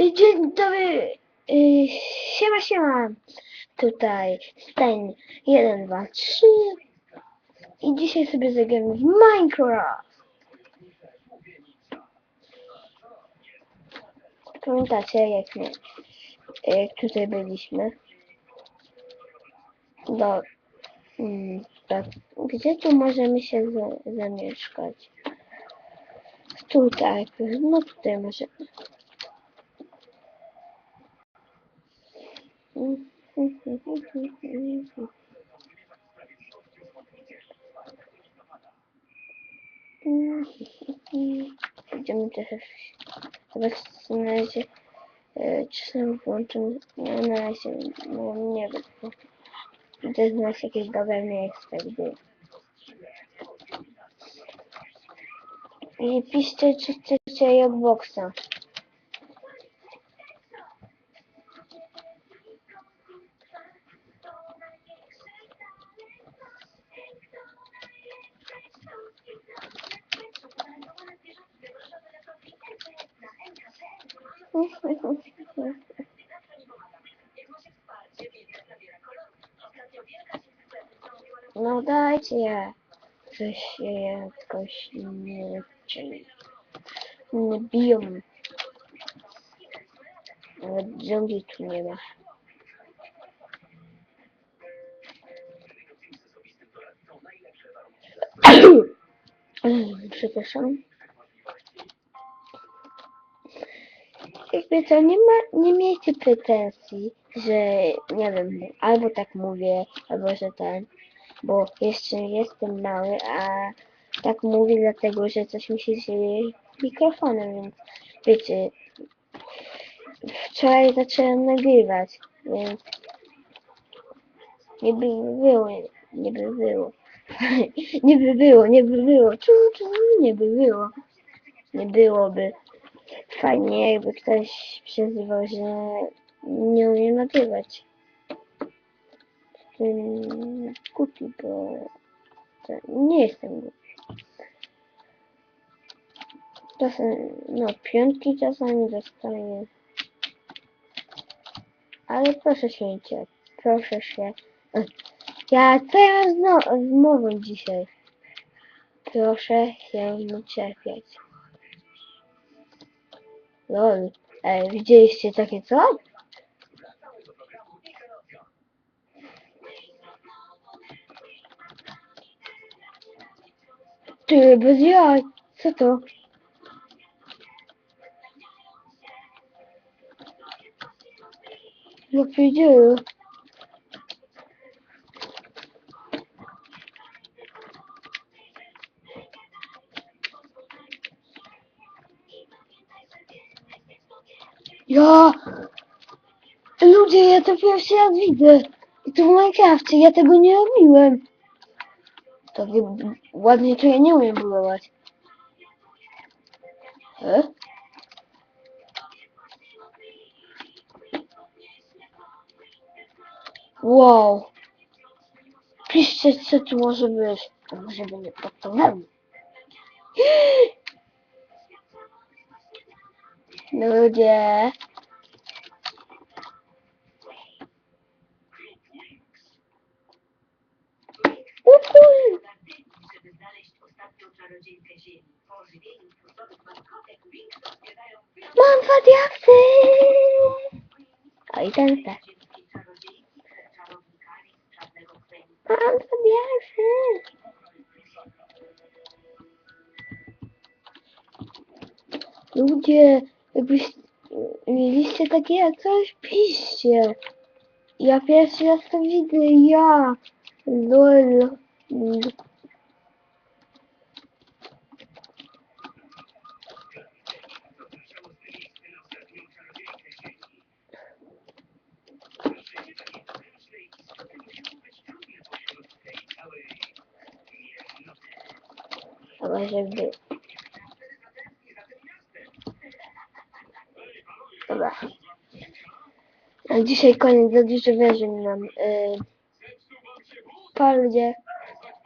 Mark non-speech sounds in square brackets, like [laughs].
Y, Dzień dobry, y, siema, siema, tutaj Stein 1, 2, 3 i dzisiaj sobie zagramy w Minecraft. Pamiętacie, jak, my, jak tutaj byliśmy? Do, mm, tak, gdzie tu możemy się za, zamieszkać? Tutaj, no tutaj możemy. Będziemy też zobaczyć na razie e, czasem włączę, no na razie no, nie wiem, idę znaleźć jakieś dobre miejsce, gdzie i piszcie czy chcecie Jobboxa. No dajcie coś się jakoś nie nie biją. Nawet zombie tu nie ma. [coughs] Przepraszam. Jakby to nie ma, nie miejcie pretensji, że nie wiem, albo tak mówię, albo że ten, bo jeszcze jestem mały, a tak mówię dlatego, że coś mi się dzieje mikrofonem, więc wiecie, wczoraj zacząłem nagrywać, więc nie by było, nie by było, [laughs] nie by było, nie by było, czu, czu, nie by było, nie byłoby. Fajnie, jakby ktoś przezywał, że nie umie nagrywać. Jestem głupi, bo to nie jestem głupi. Czasem, no, piątki czasami dostaję. Ale proszę się nie ciać. Proszę się. Ja co ja mam no, z mową dzisiaj? Proszę się nie cierpieć. Lol. E, widzieliście takie co? Ty, bez jaj. Co to? Ja wiedziałem. Ja! Ludzie, ja to pierwszy raz widzę. I to w Minecrafcie, ja tego nie robiłem. To wy, ładnie to ja nie umiem budować. E? Wow. Piszcie, co tu może być. To może będzie pod to [gasps] Wings odbiegają Mam dwa diaksy. O i ten. Mam dwa diaksy. Ludzie, jakbyś mieliście takie jak coś, piszcie. Ja pierwszy raz to widzę, ja. Lol. Chyba, żeby... Dobra. Dzisiaj koniec, za dużo wierzy nam. Yy... Pa ludzie.